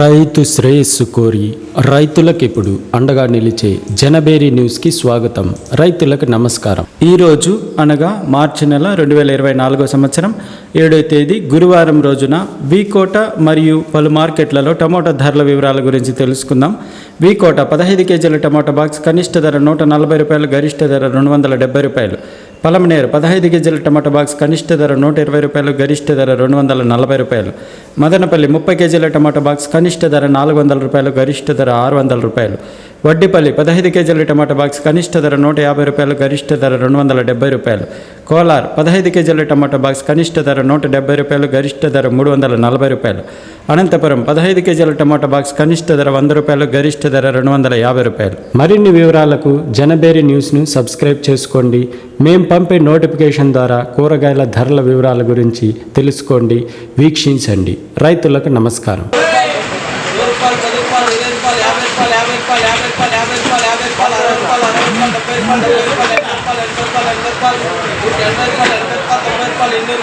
రైతు శ్రేయస్సు కోరి రైతులకు ఇప్పుడు అండగా నిలిచే జనబేరి న్యూస్కి స్వాగతం. రైతులకు నమస్కారం. ఈరోజు అనగా మార్చి నెల రెండు వేల ఇరవై నాలుగో సంవత్సరం ఏడో తేదీ గురువారం రోజున వీకోట మరియు పలు మార్కెట్లలో టమోటా ధరల వివరాల గురించి తెలుసుకుందాం. వీకోట పదహైదు కేజీల టమోటా బాక్స్ కనిష్ట ధర నూట నలభై రూపాయలు గరిష్ట ధర రెండు వందల డెబ్బై రూపాయలు. పలమనేరు పదహైదు కేజీల టమాటా బాక్స్ కనిష్ట ధర నూట ఇరవై రూపాయలు గరిష్ట ధర రెండు వందల నలభై రూపాయలు. మదనపల్లి ముప్పై కేజీల టమాటా బాక్స్ కనిష్ట ధర నాలుగు వందల రూపాయలు గరిష్ట ధర ఆరు వందల రూపాయలు. వడ్డిపల్లి పదహైదు కేజీల టమాటా బాక్స్ కనిష్ట ధర నూట యాభై రూపాయలు గరిష్ట ధర రెండు వందల డెబ్బై రూపాయలు. కోలార్ పదహైదు కేజీల టమాటా బాక్స్ కనిష్ట ధర నూట డెబ్బై రూపాయలు గరిష్ట ధర మూడు వందల నలభై రూపాయలు. అనంతపురం పదహైదు కేజీల టమాటా బాక్స్ కనిష్ట ధర వంద రూపాయలు గరిష్ట ధర రెండు వందల యాభై రూపాయలు. మరిన్ని వివరాలకు జనబేరి న్యూస్ను సబ్స్క్రైబ్ చేసుకోండి. మేం పంపే నోటిఫికేషన్ ద్వారా కూరగాయల ధరల వివరాల గురించి తెలుసుకోండి. వీక్షించండి. రైతులకు నమస్కారం. பெருமாள் யாபை பால் அறுபது பால் அறுபது பால் பெருமாள் பெருமாள் எண்பது பால் எண்பது பால் எண்பது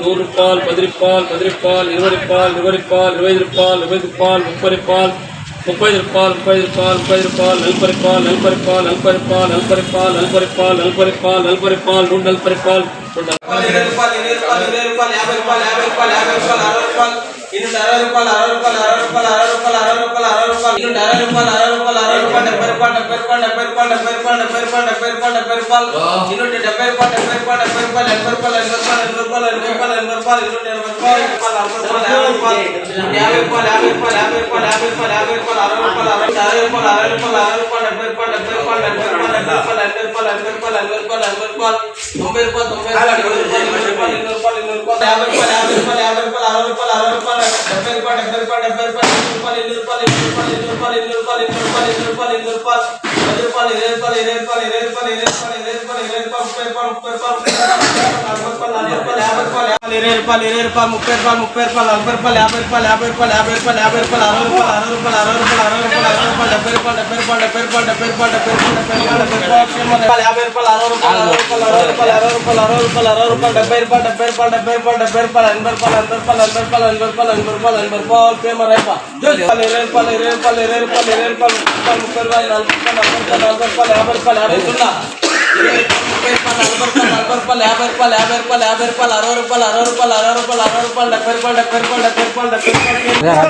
நூறு பால் பதிரி பால் பதிரி பால் இருபது பால் இருபது பால் இருபது பால் முப்பது பால் முப்பது பால் முப்பது பால் முப்பது பால் நல்பரிப்பால் நல்பரிப்பால் நல்பரிப்பால் நல்பரிப்பால் நல்பரிப்பால் நல்பரிப்பால் நல்பரிப்பால் நூல் நல்பரிப்பால் இருபது ரூபாய் இருபது ரூபாய் யாபை ரூபாய் யாபை ரூபாய் யாபை ரூபாய் அறுபது ரூபாய் இன்னொன்று அறுபது ரூபாய் அறுபது ரூபாய் அறுபது ரூபாய் அறுபது ரூபாய் அறுபது ரூபாய் அறுபது ரூபாய் இன்னொன்று அறுபது ரூபாய் அறுபது ரூபாய் அறுபது ரூபாய் டெబ్బை ரூபாய் டெబ్బை ரூபாய் டெబ్బை ரூபாய் டெబ్బை ரூபாய் டெబ్బை ரூபாய் டெబ్బை ரூபாய் டெబ్బை ரூபாய் இன்னொன்று டெబ్బை ரூபாய் டெబ్బை ரூபாய் டெబ్బை ரூபாய் எண்பது ரூபாய் எண்பது ரூபாய் எண்பது ரூபாய் எண்பது ரூபாய் எண்பது ரூபாய் இன்னொன்று எண்பது ரூபாய் ரூபாய் அறுபது ரூபாய் யாபை ரூபாய் யாபை ரூபாய் யாபை ரூபாய் யாபை అరవై అరవై రూపాయలు అరవై రూపాయలు అరవై రూపాయలు డెబ్బై రూపాయలు డెబ్బై రూపాయలు డెబ్బై రూపాయలు ఎనభై రూపాయలు ఎనభై రూపాయలు ఎనభై రూపాయలు ఎనభై రూపాయలు ఎనభై రూపాయలు తొంభై రూపాయలు తొంభై రూపాయలు ఇరవై రూపాయలు ఇరవై రూపాయలు ఇరవై రూపాయలు యాభై రూపాయలు యాభై రూపాయలు యాభై రూపాయలు అరవై రూపాయలు అరవై రూపాయలు డెబ్బై రూపాయలు డెబ్బై రూపాయలు డెబ్బై రూపాయలు ఇరవై రూపాయలు ఇరవై రూపాయలు ఇరవై రూపాయలు ఇరవై రూపాయలు ఇరవై రూపాయలు ఇరవై రూపాయలు ఇరవై రూపాయలు ఇరవై రూపాయలు పది రూపాయలు ఇరవై రూపాయలు ఇరవై రూపాయలు ఇరవై రూపాయలు ఇరవై రూపాయలు ఇరవై రూపాయలు ఇరవై రూపాయలు ముప్పై రూపాయలు ముప్పై రూపాయలు నలభై రూపాయలు నలభై రూపాయలు యాభై రూపాయలు ఇరవై రూపాయలు ముప్పై రూపాయలు ముప్పై రూపాయలు నలభై రూపాయలు యాభై రూపాయలు యాభై రూపాయలు యాభై రూపాయలు యాభై రూపాయలు అరవై రూపాయలు అరవై రూపాయలు అరవై రూపాయలు డెబ్బై రూపాయలు డెబ్బై రూపాయలు డెబ్బై రూపాయలు డెబ్బై రూపాయలు డెబ్బై రూపాయలు డెబ్బై రూపాయలు యాభై రూపాయలు అరవై రూపాయలు అరవై రూపాయలు అరవై రూపాయలు అరవై రూపాయలు డెబ్బై రూపాయలు డెబ్బై రూపాయలు డెబ్బై రూపాయలు ఎనభై రూపాయలు ఎనభై రూపాయలు ఎనభై రూపాయలు ఎనభై రూపాయలు ఎనభై రూపాయలు ఇరవై రూపాయలు ఇరవై రూపాయలు ఇరవై రూపాయలు ఇరవై రూపాయలు ముప్పై రూపాయలు నలభై రూపాయలు నలభై రూపాయలు రూపాయలు యాభై రూపాయలు యాభై ముప్పై రూపాయలు నలభై రూపాయలు నలభై రూపాయలు యాభై రూపాయలు యాభై రూపాయలు అరవై రూపాయలు అరవై రూపాయలు అరవై రూపాయలు డెబ్బై రూపాయలు డెబ్బై రూపాయలు డెబ్బై రూపాయలు డెబ్బై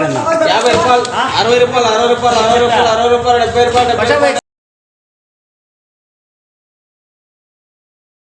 రూపాయలు యాభై రూపాయలు అరవై రూపాయలు అరవై రూపాయలు అరవై రూపాయలు అరవై రూపాయలు అరవై రూపాయలు డెబ్బై రూపాయలు